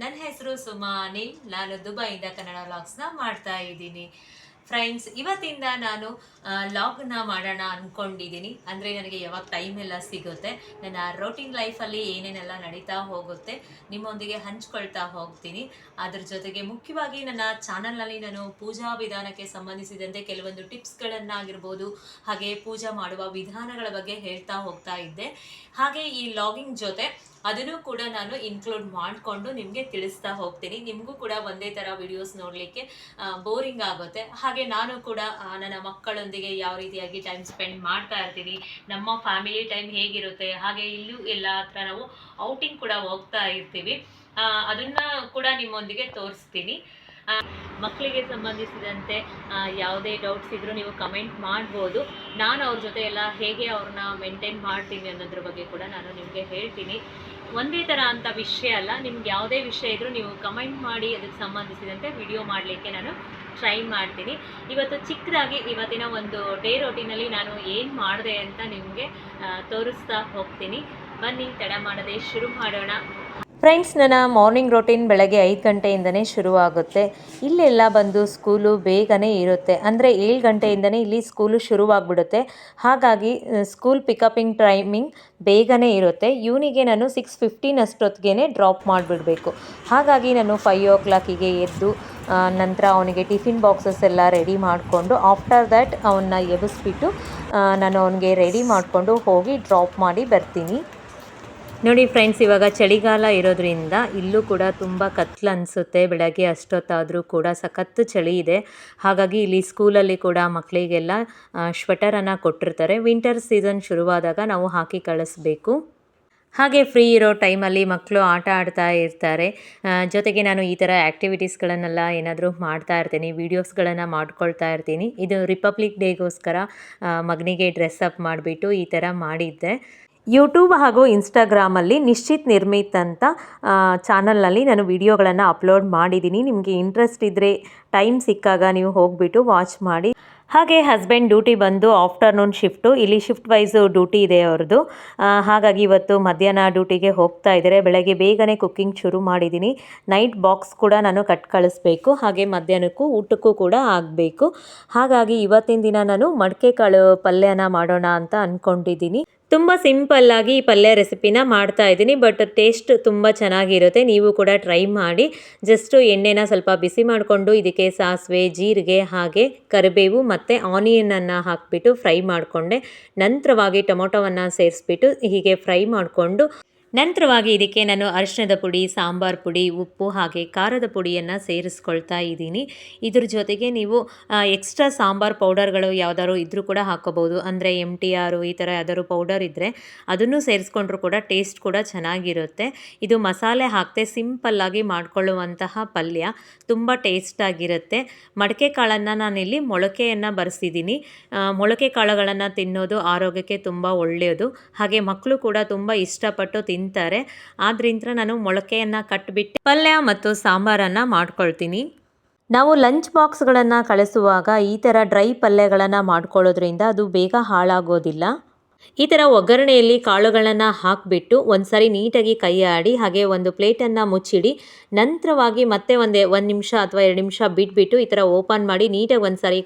ನನ್ನ ಹೆಸರು ಸುಮಾನಿ ನಾನು ದುಬೈಯಿಂದ ಕನ್ನಡ ವ್ಲಾಗ್ಸ್ನ ಮಾಡ್ತಾ ಇದ್ದೀನಿ. ಫ್ರೆಂಡ್ಸ್ ಇವತ್ತಿಂದ ನಾನು ಲಾಗ್ನ ಮಾಡೋಣ ಅಂದ್ಕೊಂಡಿದ್ದೀನಿ ಅಂದರೆ ನನಗೆ ಯಾವಾಗ ಟೈಮ್ ಎಲ್ಲ ಸಿಗುತ್ತೆ, ನನ್ನ ರೋಟಿನ್ ಲೈಫಲ್ಲಿ ಏನೇನೆಲ್ಲ ನಡೀತಾ ಹೋಗುತ್ತೆ, ನಿಮ್ಮೊಂದಿಗೆ ಹಂಚ್ಕೊಳ್ತಾ ಹೋಗ್ತೀನಿ. ಅದ್ರ ಜೊತೆಗೆ ಮುಖ್ಯವಾಗಿ ನನ್ನ ಚಾನಲ್ನಲ್ಲಿ ನಾನು ಪೂಜಾ ವಿಧಾನಕ್ಕೆ ಸಂಬಂಧಿಸಿದಂತೆ ಕೆಲವೊಂದು ಟಿಪ್ಸ್ಗಳನ್ನಾಗಿರ್ಬೋದು, ಹಾಗೆ ಪೂಜಾ ಮಾಡುವ ವಿಧಾನಗಳ ಬಗ್ಗೆ ಹೇಳ್ತಾ ಹೋಗ್ತಾ ಇದ್ದೆ. ಹಾಗೆ ಈ ಲಾಗಿಂಗ್ ಜೊತೆ ಅದನ್ನು ಕೂಡ ನಾನು ಇನ್ಕ್ಲೂಡ್ ಮಾಡಿಕೊಂಡು ನಿಮಗೆ ತಿಳಿಸ್ತಾ ಹೋಗ್ತೀನಿ. ನಿಮಗೂ ಕೂಡ ಒಂದೇ ಥರ ವಿಡಿಯೋಸ್ ನೋಡಲಿಕ್ಕೆ ಬೋರಿಂಗ್ ಆಗುತ್ತೆ. ಹಾಗೆ ನಾನು ಕೂಡ ನನ್ನ ಮಕ್ಕಳೊಂದಿಗೆ ಯಾವ ರೀತಿಯಾಗಿ ಟೈಮ್ ಸ್ಪೆಂಡ್ ಮಾಡ್ತಾ ಇರ್ತೀನಿ, ನಮ್ಮ ಫ್ಯಾಮಿಲಿ ಟೈಮ್ ಹೇಗಿರುತ್ತೆ, ಹಾಗೆ ಇಲ್ಲೂ ಎಲ್ಲ ಹತ್ರ ನಾವು ಔಟಿಂಗ್ ಕೂಡ ಹೋಗ್ತಾ ಇರ್ತೀವಿ. ಅದನ್ನ ಕೂಡ ನಿಮ್ಮೊಂದಿಗೆ ತೋರಿಸ್ತೀನಿ. ಮಕ್ಕಳಿಗೆ ಸಂಬಂಧಿಸಿದಂತೆ ಯಾವುದೇ ಡೌಟ್ಸ್ ಇದ್ರೂ ನೀವು ಕಮೆಂಟ್ ಮಾಡ್ಬೋದು. ನಾನು ಅವ್ರ ಜೊತೆ ಎಲ್ಲ ಹೇಗೆ ಅವ್ರನ್ನ ಮೇಂಟೈನ್ ಮಾಡ್ತೀನಿ ಅನ್ನೋದ್ರ ಬಗ್ಗೆ ಕೂಡ ನಾನು ನಿಮಗೆ ಹೇಳ್ತೀನಿ. ಒಂದೇ ಥರ ಅಂತ ವಿಷಯ ಅಲ್ಲ. ನಿಮ್ಗೆ ಯಾವುದೇ ವಿಷಯ ಇದ್ರೂ ನೀವು ಕಮೆಂಟ್ ಮಾಡಿ ಅದಕ್ಕೆ ಸಂಬಂಧಿಸಿದಂತೆ ವಿಡಿಯೋ ಮಾಡಲಿಕ್ಕೆ ನಾನು ಟ್ರೈ ಮಾಡ್ತೀನಿ. ಇವತ್ತು ಚಿಕ್ಕದಾಗಿ ಇವತ್ತಿನ ಒಂದು ಡೇ ರೋಟಿನಲ್ಲಿ ನಾನು ಏನು ಮಾಡಿದೆ ಅಂತ ನಿಮಗೆ ತೋರಿಸ್ತಾ ಹೋಗ್ತೀನಿ. ಬನ್ನಿ, ತಡ ಮಾಡದೆ ಶುರು ಮಾಡೋಣ. ಫ್ರೆಂಡ್ಸ್, ನನ್ನ ಮಾರ್ನಿಂಗ್ ರೊಟೀನ್ ಬೆಳಗ್ಗೆ ಐದು ಗಂಟೆಯಿಂದನೇ ಶುರುವಾಗುತ್ತೆ. ಇಲ್ಲೆಲ್ಲ ಬಂದು ಸ್ಕೂಲು ಬೇಗನೆ ಇರುತ್ತೆ. ಅಂದರೆ ಏಳು ಗಂಟೆಯಿಂದನೇ ಇಲ್ಲಿ ಸ್ಕೂಲು ಶುರುವಾಗ್ಬಿಡುತ್ತೆ. ಹಾಗಾಗಿ ಸ್ಕೂಲ್ ಪಿಕಪಿಂಗ್ ಟೈಮಿಂಗ್ ಬೇಗನೆ ಇರುತ್ತೆ. ಇವನಿಗೆ ನಾನು ಸಿಕ್ಸ್ ಫಿಫ್ಟೀನ್ ಅಷ್ಟೊತ್ತಿಗೆ ಡ್ರಾಪ್ ಮಾಡಿಬಿಡಬೇಕು. ಹಾಗಾಗಿ ನಾನು ಫೈವ್ ಓ ಕ್ಲಾಕಿಗೆ ಎದ್ದು ನಂತರ ಅವನಿಗೆ ಟಿಫಿನ್ ಬಾಕ್ಸಸ್ ಎಲ್ಲ ರೆಡಿ ಮಾಡಿಕೊಂಡು, ಆಫ್ಟರ್ ದ್ಯಾಟ್ ಅವನ್ನ ಎಬ್ಬಿಸ್ಬಿಟ್ಟು ನಾನು ಅವನಿಗೆ ರೆಡಿ ಮಾಡಿಕೊಂಡು ಹೋಗಿ ಡ್ರಾಪ್ ಮಾಡಿ ಬರ್ತೀನಿ. ನೋಡಿ ಫ್ರೆಂಡ್ಸ್ ಇವಾಗ ಚಳಿಗಾಲ ಇರೋದ್ರಿಂದ ಇಲ್ಲೂ ಕೂಡ ತುಂಬ ಕತ್ಲು ಅನಿಸುತ್ತೆ. ಬೆಳಗ್ಗೆ ಅಷ್ಟೊತ್ತಾದರೂ ಕೂಡ ಸಖತ್ತು ಚಳಿ ಇದೆ. ಹಾಗಾಗಿ ಇಲ್ಲಿ ಸ್ಕೂಲಲ್ಲಿ ಕೂಡ ಮಕ್ಕಳಿಗೆಲ್ಲ ಶ್ವೆಟರನ್ನು ಕೊಟ್ಟಿರ್ತಾರೆ. ವಿಂಟರ್ ಸೀಸನ್ ಶುರುವಾದಾಗ ನಾವು ಹಾಕಿ ಕಳಿಸ್ಬೇಕು. ಹಾಗೆ ಫ್ರೀ ಇರೋ ಟೈಮಲ್ಲಿ ಮಕ್ಕಳು ಆಟ ಆಡ್ತಾ ಇರ್ತಾರೆ. ಜೊತೆಗೆ ನಾನು ಈ ಥರ ಆ್ಯಕ್ಟಿವಿಟೀಸ್ಗಳನ್ನೆಲ್ಲ ಏನಾದರೂ ಮಾಡ್ತಾ ಇರ್ತೀನಿ ವೀಡಿಯೋಸ್ಗಳನ್ನು ಮಾಡ್ಕೊಳ್ತಾ ಇರ್ತೀನಿ. ಇದು ರಿಪಬ್ಲಿಕ್ ಡೇಗೋಸ್ಕರ ಮಗನಿಗೆ ಡ್ರೆಸ್ ಅಪ್ ಮಾಡಿಬಿಟ್ಟು ಈ ಥರ ಮಾಡಿದ್ದೆ. ಯೂಟ್ಯೂಬ್ ಹಾಗೂ ಇನ್ಸ್ಟಾಗ್ರಾಮಲ್ಲಿ ನಿಶ್ಚಿತ್ ನಿರ್ಮಿತ್ ಅಂತ ಚಾನಲ್ನಲ್ಲಿ ನಾನು ವಿಡಿಯೋಗಳನ್ನು ಅಪ್ಲೋಡ್ ಮಾಡಿದ್ದೀನಿ. ನಿಮಗೆ ಇಂಟ್ರೆಸ್ಟ್ ಇದ್ದರೆ ಟೈಮ್ ಸಿಕ್ಕಾಗ ನೀವು ಹೋಗಿಬಿಟ್ಟು ವಾಚ್ ಮಾಡಿ. ಹಾಗೆ ಹಸ್ಬೆಂಡ್ ಡ್ಯೂಟಿ ಬಂದು ಆಫ್ಟರ್ನೂನ್ ಶಿಫ್ಟು ಇಲ್ಲಿ ಶಿಫ್ಟ್ ವೈಸು ಡ್ಯೂಟಿ ಇದೆ ಅವ್ರದ್ದು. ಹಾಗಾಗಿ ಇವತ್ತು ಮಧ್ಯಾಹ್ನ ಡ್ಯೂಟಿಗೆ ಹೋಗ್ತಾ ಇದ್ದಾರೆ. ಬೆಳಗ್ಗೆ ಬೇಗನೆ ಕುಕ್ಕಿಂಗ್ ಶುರು ಮಾಡಿದ್ದೀನಿ. ನೈಟ್ ಬಾಕ್ಸ್ ಕೂಡ ನಾನು ಕಟ್ ಕಳಿಸ್ಬೇಕು. ಹಾಗೆ ಮಧ್ಯಾಹ್ನಕ್ಕೂ ಊಟಕ್ಕೂ ಕೂಡ ಆಗಬೇಕು. ಹಾಗಾಗಿ ಇವತ್ತಿನ ದಿನ ನಾನು ಮಡಕೆ ಕಾಳು ಪಲ್ಯನ ಮಾಡೋಣ ಅಂತ ಅಂದ್ಕೊಂಡಿದ್ದೀನಿ ತುಂಬ ಸಿಂಪಲ್ಲಾಗಿ ಈ ಪಲ್ಯ ರೆಸಿಪಿನ ಮಾಡ್ತಾ ಇದ್ದೀನಿ, ಬಟ್ ಟೇಸ್ಟ್ ತುಂಬ ಚೆನ್ನಾಗಿರುತ್ತೆ. ನೀವು ಕೂಡ ಟ್ರೈ ಮಾಡಿ. ಜಸ್ಟು ಎಣ್ಣೆನ ಸ್ವಲ್ಪ ಬಿಸಿ ಮಾಡಿಕೊಂಡು ಇದಕ್ಕೆ ಸಾಸಿವೆ, ಜೀರಿಗೆ, ಹಾಗೆ ಕರಿಬೇವು ಮತ್ತು ಆನಿಯನನ್ನು ಹಾಕಿಬಿಟ್ಟು ಫ್ರೈ ಮಾಡಿಕೊಂಡೆ. ನಂತರವಾಗಿ ಟೊಮೊಟೊವನ್ನು ಸೇರಿಸ್ಬಿಟ್ಟು ಹೀಗೆ ಫ್ರೈ ಮಾಡಿಕೊಂಡು ನಂತರವಾಗಿ ಇದಕ್ಕೆ ನಾನು ಅರಿಶಿಣದ ಪುಡಿ, ಸಾಂಬಾರ್ ಪುಡಿ, ಉಪ್ಪು ಹಾಗೆ ಖಾರದ ಪುಡಿಯನ್ನು ಸೇರಿಸ್ಕೊಳ್ತಾ ಇದ್ದೀನಿ. ಇದ್ರ ಜೊತೆಗೆ ನೀವು ಎಕ್ಸ್ಟ್ರಾ ಸಾಂಬಾರ್ ಪೌಡರ್ಗಳು ಯಾವುದಾದ್ರು ಇದ್ರೂ ಕೂಡ ಹಾಕೋಬೋದು ಅಂದರೆ ಎಂ ಟಿ ಆರು ಈ ಥರ ಯಾವ್ದಾದ್ರು ಪೌಡರ್ ಇದ್ದರೆ ಅದನ್ನು ಸೇರಿಸ್ಕೊಂಡ್ರೂ ಕೂಡ ಟೇಸ್ಟ್ ಕೂಡ ಚೆನ್ನಾಗಿರುತ್ತೆ. ಇದು ಮಸಾಲೆ ಹಾಕದೆ ಸಿಂಪಲ್ಲಾಗಿ ಮಾಡಿಕೊಳ್ಳುವಂತಹ ಪಲ್ಯ. ತುಂಬ ಟೇಸ್ಟಾಗಿರುತ್ತೆ ಮಡಕೆ ಕಾಳನ್ನು ನಾನಿಲ್ಲಿ ಮೊಳಕೆಯನ್ನು ಬರೆಸಿದ್ದೀನಿ. ಮೊಳಕೆ ಕಾಳುಗಳನ್ನು ತಿನ್ನೋದು ಆರೋಗ್ಯಕ್ಕೆ ತುಂಬ ಒಳ್ಳೆಯದು. ಹಾಗೆ ಮಕ್ಕಳು ಕೂಡ ತುಂಬ ಇಷ್ಟಪಟ್ಟು ತಿಂತಾರೆ. ಆದ್ರಿಂದ ನಾನು ಮೊಳಕೆಯನ್ನು ಕಟ್ಬಿಟ್ಟು ಪಲ್ಯ ಮತ್ತು ಸಾಂಬಾರನ್ನು ಮಾಡ್ಕೊಳ್ತೀನಿ. ನಾವು ಲಂಚ್ ಬಾಕ್ಸ್ಗಳನ್ನು ಕಳಿಸುವಾಗ ಈ ಥರ ಡ್ರೈ ಪಲ್ಯಗಳನ್ನು ಮಾಡ್ಕೊಳ್ಳೋದ್ರಿಂದ ಅದು ಬೇಗ ಹಾಳಾಗೋದಿಲ್ಲ. ಈ ಥರ ಒಗ್ಗರಣೆಯಲ್ಲಿ ಕಾಳುಗಳನ್ನು ಹಾಕಿಬಿಟ್ಟು ಒಂದು ಸಾರಿ ನೀಟಾಗಿ ಕೈ ಆಡಿ ಹಾಗೆ ಒಂದು ಪ್ಲೇಟನ್ನು ಮುಚ್ಚಿಡಿ. ನಂತರವಾಗಿ ಮತ್ತೆ ಒಂದೇ ಒಂದು ನಿಮಿಷ ಅಥವಾ ಎರಡು ನಿಮಿಷ ಬಿಟ್ಬಿಟ್ಟು ಈ ಥರ ಓಪನ್ ಮಾಡಿ ನೀಟಾಗಿ ಒಂದು ಸಾರಿ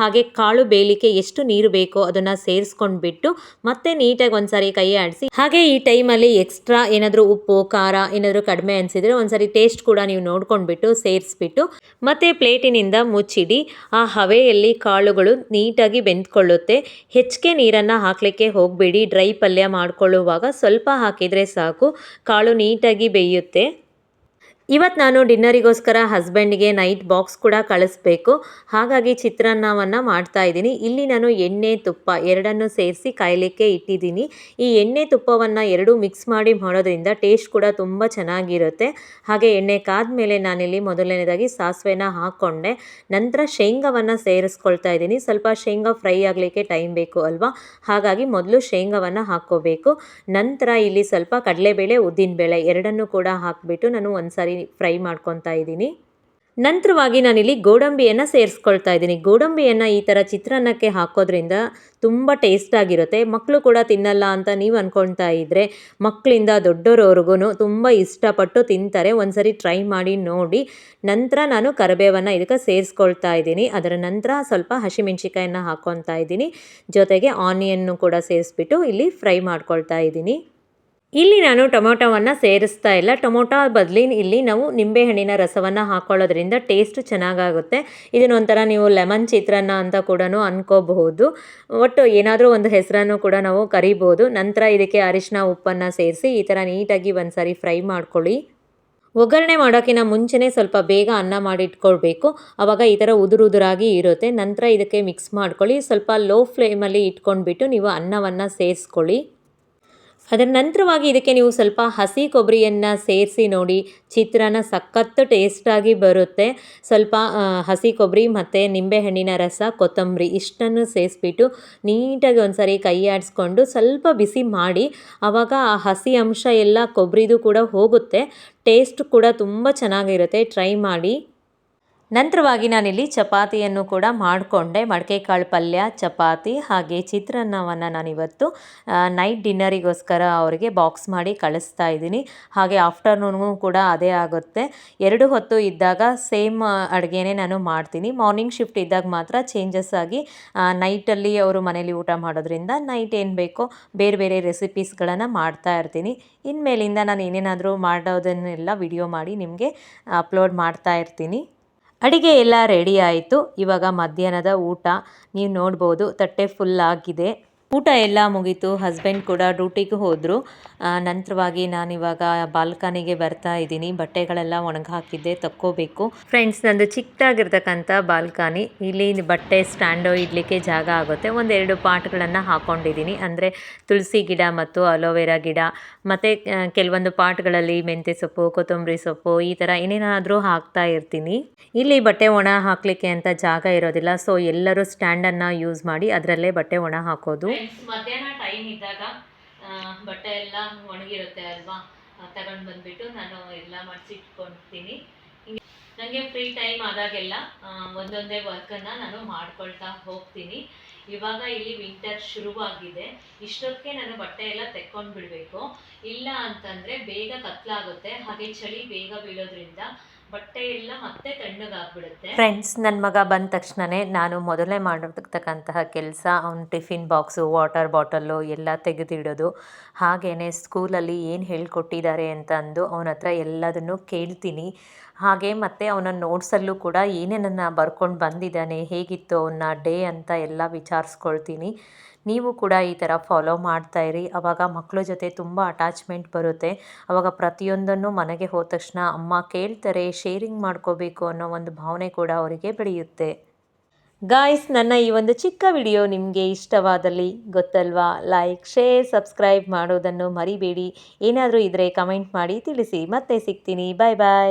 ಹಾಗೆ ಕಾಳು ಬೇಯಲಿಕ್ಕೆ ಎಷ್ಟು ನೀರು ಬೇಕೋ ಅದನ್ನು ಸೇರಿಸ್ಕೊಂಡ್ಬಿಟ್ಟು ಮತ್ತೆ ನೀಟಾಗಿ ಒಂದು ಸಾರಿ ಕೈ ಆಡಿಸಿ ಹಾಗೆ ಈ ಟೈಮಲ್ಲಿ ಎಕ್ಸ್ಟ್ರಾ ಏನಾದರೂ ಉಪ್ಪು, ಖಾರ ಏನಾದರೂ ಕಡಿಮೆ ಅನಿಸಿದರೆ ಒಂದ್ಸರಿ ಟೇಸ್ಟ್ ಕೂಡ ನೀವು ನೋಡ್ಕೊಂಡ್ಬಿಟ್ಟು ಸೇರಿಸ್ಬಿಟ್ಟು ಮತ್ತೆ ಪ್ಲೇಟಿನಿಂದ ಮುಚ್ಚಿಡಿ. ಆ ಹವೆಯಲ್ಲಿ ಕಾಳುಗಳು ನೀಟಾಗಿ ಬೆಂದ್ಕೊಳ್ಳುತ್ತೆ. ಹೆಚ್ಚಿಗೆ ನೀರನ್ನು ಹಾಕಲಿಕ್ಕೆ ಹೋಗಬೇಡಿ. ಡ್ರೈ ಪಲ್ಯ ಮಾಡ್ಕೊಳ್ಳುವಾಗ ಸ್ವಲ್ಪ ಹಾಕಿದರೆ ಸಾಕು. ಕಾಳು ನೀಟಾಗಿ ಬೇಯುತ್ತೆ. ಇವತ್ತು ನಾನು ಡಿನ್ನರಿಗೋಸ್ಕರ ಹಸ್ಬೆಂಡ್ಗೆ ನೈಟ್ ಬಾಕ್ಸ್ ಕೂಡ ಕಳಿಸ್ಬೇಕು. ಹಾಗಾಗಿ ಚಿತ್ರಾನ್ನವನ್ನು ಮಾಡ್ತಾ ಇದ್ದೀನಿ. ಇಲ್ಲಿ ನಾನು ಎಣ್ಣೆ, ತುಪ್ಪ ಎರಡನ್ನು ಸೇರಿಸಿ ಕಾಯಲಿಕ್ಕೆ ಇಟ್ಟಿದ್ದೀನಿ. ಈ ಎಣ್ಣೆ, ತುಪ್ಪವನ್ನು ಎರಡೂ ಮಿಕ್ಸ್ ಮಾಡಿ ಮಾಡೋದ್ರಿಂದ ಟೇಸ್ಟ್ ಕೂಡ ತುಂಬ ಚೆನ್ನಾಗಿರುತ್ತೆ. ಹಾಗೆ ಎಣ್ಣೆ ಕಾದ ಮೇಲೆ ನಾನಿಲ್ಲಿ ಮೊದಲನೇದಾಗಿ ಸಾಸಿವೆನ ಹಾಕ್ಕೊಂಡೆ ನಂತರ ಶೇಂಗಾವನ್ನು ಸೇರಿಸ್ಕೊಳ್ತಾ ಇದ್ದೀನಿ. ಸ್ವಲ್ಪ ಶೇಂಗಾ ಫ್ರೈ ಆಗಲಿಕ್ಕೆ ಟೈಮ್ ಬೇಕು ಅಲ್ವಾ? ಹಾಗಾಗಿ ಮೊದಲು ಶೇಂಗಾವನ್ನು ಹಾಕ್ಕೋಬೇಕು. ನಂತರ ಇಲ್ಲಿ ಸ್ವಲ್ಪ ಕಡಲೆಬೇಳೆ, ಉದ್ದಿನಬೇಳೆ ಎರಡನ್ನು ಕೂಡ ಹಾಕಿಬಿಟ್ಟು ನಾನು ಒಂದು ಸಾರಿ ಫ್ರೈ ಮಾಡ್ಕೊತಾ ಇದ್ದೀನಿ. ನಂತರವಾಗಿ ನಾನಿಲ್ಲಿ ಗೋಡಂಬಿಯನ್ನು ಸೇರಿಸ್ಕೊಳ್ತಾ ಇದ್ದೀನಿ. ಗೋಡಂಬಿಯನ್ನು ಈ ಥರ ಚಿತ್ರಾನ್ನಕ್ಕೆ ಹಾಕೋದ್ರಿಂದ ತುಂಬ ಟೇಸ್ಟಾಗಿರುತ್ತೆ ಮಕ್ಕಳು ಕೂಡ ತಿನ್ನಲ್ಲ ಅಂತ ನೀವು ಅಂದ್ಕೊಳ್ತಾ ಇದ್ದರೆ ಮಕ್ಕಳಿಂದ ದೊಡ್ಡೋರವ್ರಿಗೂ ತುಂಬ ಇಷ್ಟಪಟ್ಟು ತಿಂತಾರೆ. ಒಂದ್ಸರಿ ಟ್ರೈ ಮಾಡಿ ನೋಡಿ. ನಂತರ ನಾನು ಕರಿಬೇವನ್ನು ಇದಕ್ಕೆ ಸೇರಿಸ್ಕೊಳ್ತಾ ಇದ್ದೀನಿ. ಅದರ ನಂತರ ಸ್ವಲ್ಪ ಹಸಿಮೆಣ್ಸಿಕಾಯನ್ನು ಹಾಕ್ಕೊತಾ ಇದ್ದೀನಿ. ಜೊತೆಗೆ ಆನಿಯನ್ನು ಕೂಡ ಸೇರಿಸ್ಬಿಟ್ಟು ಇಲ್ಲಿ ಫ್ರೈ ಮಾಡ್ಕೊಳ್ತಾ ಇದ್ದೀನಿ. ಇಲ್ಲಿ ನಾನು ಟೊಮೊಟೊವನ್ನು ಸೇರಿಸ್ತಾ ಇಲ್ಲ. ಟೊಮೊಟೊ ಬದಲಿ ಇಲ್ಲಿ ನಾವು ನಿಂಬೆಹಣ್ಣಿನ ರಸವನ್ನು ಹಾಕೊಳ್ಳೋದ್ರಿಂದ ಟೇಸ್ಟ್ ಚೆನ್ನಾಗಾಗುತ್ತೆ. ಇದನ್ನೊಂಥರ ನೀವು ಲೆಮನ್ ಚಿತ್ರಾನ್ನ ಅಂತ ಕೂಡ ಅನ್ಕೋಬಹುದು. ಒಟ್ಟು ಏನಾದರೂ ಒಂದು ಹೆಸರನ್ನು ಕೂಡ ನಾವು ಕರಿಬೋದು. ನಂತರ ಇದಕ್ಕೆ ಅರಿಶಿನ ಉಪ್ಪನ್ನು ಸೇರಿಸಿ ಈ ಥರ ನೀಟಾಗಿ ಒಂದು ಸಾರಿ ಫ್ರೈ ಮಾಡ್ಕೊಳ್ಳಿ. ಒಗ್ಗರಣೆ ಮಾಡೋಕ್ಕಿಂತ ಮುಂಚೆನೇ ಸ್ವಲ್ಪ ಬೇಗ ಅನ್ನ ಮಾಡಿಟ್ಕೊಳ್ಬೇಕು. ಆವಾಗ ಈ ಥರ ಉದುರು ಉದುರಾಗಿ ಇರುತ್ತೆ. ನಂತರ ಇದಕ್ಕೆ ಮಿಕ್ಸ್ ಮಾಡ್ಕೊಳ್ಳಿ. ಸ್ವಲ್ಪ ಲೋ ಫ್ಲೇಮಲ್ಲಿ ಇಟ್ಕೊಂಡ್ಬಿಟ್ಟು ನೀವು ಅನ್ನವನ್ನು ಸೇರಿಸ್ಕೊಳ್ಳಿ. ಅದರ ನಂತರವಾಗಿ ಇದಕ್ಕೆ ನೀವು ಸ್ವಲ್ಪ ಹಸಿ ಕೊಬ್ಬರಿಯನ್ನು ಸೇರಿಸಿ ನೋಡಿ, ಚಿತ್ರಾನ್ನ ಸಖತ್ತು ಟೇಸ್ಟಾಗಿ ಬರುತ್ತೆ. ಸ್ವಲ್ಪ ಹಸಿ ಕೊಬ್ಬರಿ ಮತ್ತು ನಿಂಬೆಹಣ್ಣಿನ ರಸ, ಕೊತ್ತಂಬರಿ ಇಷ್ಟನ್ನು ಸೇರಿಸ್ಬಿಟ್ಟು ನೀಟಾಗಿ ಒಂದು ಸಾರಿ ಕೈ ಆಡಿಸ್ಕೊಂಡು ಸ್ವಲ್ಪ ಬಿಸಿ ಮಾಡಿ, ಆವಾಗ ಆ ಹಸಿ ಅಂಶ ಎಲ್ಲ ಕೊಬ್ಬರಿದು ಕೂಡ ಹೋಗುತ್ತೆ. ಟೇಸ್ಟ್ ಕೂಡ ತುಂಬ ಚೆನ್ನಾಗಿರುತ್ತೆ. ಟ್ರೈ ಮಾಡಿ. ನಂತರವಾಗಿ ನಾನಿಲ್ಲಿ ಚಪಾತಿಯನ್ನು ಕೂಡ ಮಾಡಿಕೊಂಡೆ. ಕಾಳು ಪಲ್ಯ, ಚಪಾತಿ ಹಾಗೆ ಚಿತ್ರಾನ್ನವನ್ನು ನಾನಿವತ್ತು ನೈಟ್ ಡಿನ್ನರಿಗೋಸ್ಕರ ಅವರಿಗೆ ಬಾಕ್ಸ್ ಮಾಡಿ ಕಳಿಸ್ತಾ ಇದ್ದೀನಿ. ಹಾಗೆ ಆಫ್ಟರ್ನೂನ್ಗೂ ಕೂಡ ಅದೇ ಆಗುತ್ತೆ. ಎರಡು ಹೊತ್ತು ಇದ್ದಾಗ ಸೇಮ್ ಅಡುಗೆನೇ ನಾನು ಮಾಡ್ತೀನಿ. ಮಾರ್ನಿಂಗ್ ಶಿಫ್ಟ್ ಇದ್ದಾಗ ಮಾತ್ರ ಚೇಂಜಸ್ ಆಗಿ ನೈಟಲ್ಲಿ ಅವರು ಮನೇಲಿ ಊಟ ಮಾಡೋದ್ರಿಂದ ನೈಟ್ ಏನು ಬೇಕೋ ಬೇರೆ ಬೇರೆ ರೆಸಿಪೀಸ್ಗಳನ್ನು ಮಾಡ್ತಾ ಇರ್ತೀನಿ. ಇನ್ಮೇಲಿಂದ ನಾನು ಏನೇನಾದರೂ ಮಾಡೋದನ್ನೆಲ್ಲ ವಿಡಿಯೋ ಮಾಡಿ ನಿಮಗೆ ಅಪ್ಲೋಡ್ ಮಾಡ್ತಾ ಇರ್ತೀನಿ. ಅಡಿಗೆ ಎಲ್ಲ ರೆಡಿ ಆಯಿತು. ಇವಾಗ ಮಧ್ಯಾಹ್ನದ ಊಟ ನೀವು ನೋಡ್ಬೋದು. ತಟ್ಟೆ ಫುಲ್ ಆಗಿದೆ. ಊಟ ಎಲ್ಲ ಮುಗೀತು. ಹಸ್ಬೆಂಡ್ ಕೂಡ ಡ್ಯೂಟಿಗೆ ಹೋದರು. ನಂತರವಾಗಿ ನಾನಿವಾಗ ಬಾಲ್ಕನಿಗೆ ಬರ್ತಾ ಇದ್ದೀನಿ. ಬಟ್ಟೆಗಳೆಲ್ಲ ಒಣಗಿ ಹಾಕಿದ್ದೆ ತಕ್ಕೋಬೇಕು. ಫ್ರೆಂಡ್ಸ್ ನಂದು ಚಿಕ್ಕದಾಗಿರ್ತಕ್ಕಂಥ ಬಾಲ್ಕನಿ, ಇಲ್ಲಿ ಬಟ್ಟೆ ಸ್ಟ್ಯಾಂಡೋ ಇಡಲಿಕ್ಕೆ ಜಾಗ ಆಗುತ್ತೆ. ಒಂದೆರಡು ಪಾಟ್ಗಳನ್ನು ಹಾಕ್ಕೊಂಡಿದ್ದೀನಿ ಅಂದರೆ ತುಳಸಿ ಗಿಡ ಮತ್ತು ಅಲೋವೆರಾ ಗಿಡ, ಮತ್ತು ಕೆಲವೊಂದು ಪಾಟ್ಗಳಲ್ಲಿ ಮೆಂತ್ಯ ಸೊಪ್ಪು, ಕೊತ್ತಂಬರಿ ಸೊಪ್ಪು, ಈ ಥರ ಏನೇನಾದರೂ ಹಾಕ್ತಾ ಇರ್ತೀನಿ. ಇಲ್ಲಿ ಬಟ್ಟೆ ಒಣ ಹಾಕಲಿಕ್ಕೆ ಅಂತ ಜಾಗ ಇರೋದಿಲ್ಲ. ಸೊ ಎಲ್ಲರೂ ಸ್ಟ್ಯಾಂಡನ್ನು ಯೂಸ್ ಮಾಡಿ ಅದರಲ್ಲೇ ಬಟ್ಟೆ ಒಣ ಹಾಕೋದು. ಮಧ್ಯಾಹ್ನ ಟೈಮ್ ಇದ್ದಾಗ ಬಟ್ಟೆ ಎಲ್ಲ ಒಣಗಿರುತ್ತೆ ಅಲ್ವಾ? ತಗೊಂಡು ಬಂದ್ಬಿಟ್ಟು ನಾನು ಎಲ್ಲ ಮಡಿಸಿಟ್ಕೊಳ್ತೀನಿ ನನಗೆ ಫ್ರೀ ಟೈಮ್ ಆದಾಗೆಲ್ಲ ಒಂದೊಂದೇ ವರ್ಕನ್ನು ನಾನು ಮಾಡ್ಕೊಳ್ತಾ ಹೋಗ್ತೀನಿ. ಇವಾಗ ಇಲ್ಲಿ ವಿಂಟರ್ ಶುರುವಾಗಿದೆ. ಇಷ್ಟೊತ್ತಿಗೆ ನಾನು ಬಟ್ಟೆ ಎಲ್ಲ ತೆಕ್ಕೊಂಡು ಬಿಡಬೇಕು ಇಲ್ಲ ಅಂತಂದರೆ ಬೇಗ ಕತ್ಲಾಗುತ್ತೆ. ಹಾಗೆ ಚಳಿ ಬೇಗ ಬೀಳೋದ್ರಿಂದ ಬಟ್ಟೆ ಎಲ್ಲ ಮತ್ತೆ ತಣ್ಣಗಾಗ್ಬಿಡುತ್ತೆ. ಫ್ರೆಂಡ್ಸ್ ನನ್ನ ಮಗ ಬಂದ ತಕ್ಷಣವೇ ನಾನು ಮೊದಲೇ ಮಾಡಿರ್ತಕ್ಕಂತಹ ಕೆಲಸ, ಅವ್ನ ಟಿಫಿನ್ ಬಾಕ್ಸು, ವಾಟರ್ ಬಾಟಲ್ಲು ಎಲ್ಲ ತೆಗೆದಿಡೋದು. ಹಾಗೆಯೇ ಸ್ಕೂಲಲ್ಲಿ ಏನು ಹೇಳ್ಕೊಟ್ಟಿದ್ದಾರೆ ಅಂತ ಅಂದು ಅವನ ಹತ್ರ ಎಲ್ಲದನ್ನು ಕೇಳ್ತೀನಿ. ಹಾಗೆ ಮತ್ತು ಅವನ ನೋಟ್ಸಲ್ಲೂ ಕೂಡ ಏನೇನನ್ನು ಬರ್ಕೊಂಡು ಬಂದಿದ್ದಾನೆ, ಹೇಗಿತ್ತು ಅವನ ಡೇ ಅಂತ ಎಲ್ಲ ವಿಚಾರಿಸ್ಕೊಳ್ತೀನಿ. ನೀವು ಕೂಡ ಈ ಥರ ಫಾಲೋ ಮಾಡ್ತಾ ಇರಿ. ಆವಾಗ ಮಕ್ಕಳ ಜೊತೆ ತುಂಬ ಅಟ್ಯಾಚ್ಮೆಂಟ್ ಬರುತ್ತೆ. ಆವಾಗ ಪ್ರತಿಯೊಂದನ್ನು ಮನೆಗೆ ಹೋದ ತಕ್ಷಣ ಅಮ್ಮ ಕೇಳ್ತಾರೆ ಶೇರಿಂಗ್ ಮಾಡ್ಕೋಬೇಕು ಅನ್ನೋ ಒಂದು ಭಾವನೆ ಕೂಡ ಅವರಿಗೆ ಬೆಳೆಯುತ್ತೆ. ಗಾಯ್ಸ್ ನನ್ನ ಈ ಒಂದು ಚಿಕ್ಕ ವಿಡಿಯೋ ನಿಮಗೆ ಇಷ್ಟವಾದಲ್ಲಿ ಗೊತ್ತಲ್ವಾ? ಲೈಕ್ ಶೇರ್ ಸಬ್ಸ್ಕ್ರೈಬ್ ಮಾಡೋದನ್ನು ಮರಿಬೇಡಿ. ಏನಾದರೂ ಇದ್ದರೆ ಕಮೆಂಟ್ ಮಾಡಿ ತಿಳಿಸಿ. ಮತ್ತೆ ಸಿಗ್ತೀನಿ. ಬಾಯ್ ಬಾಯ್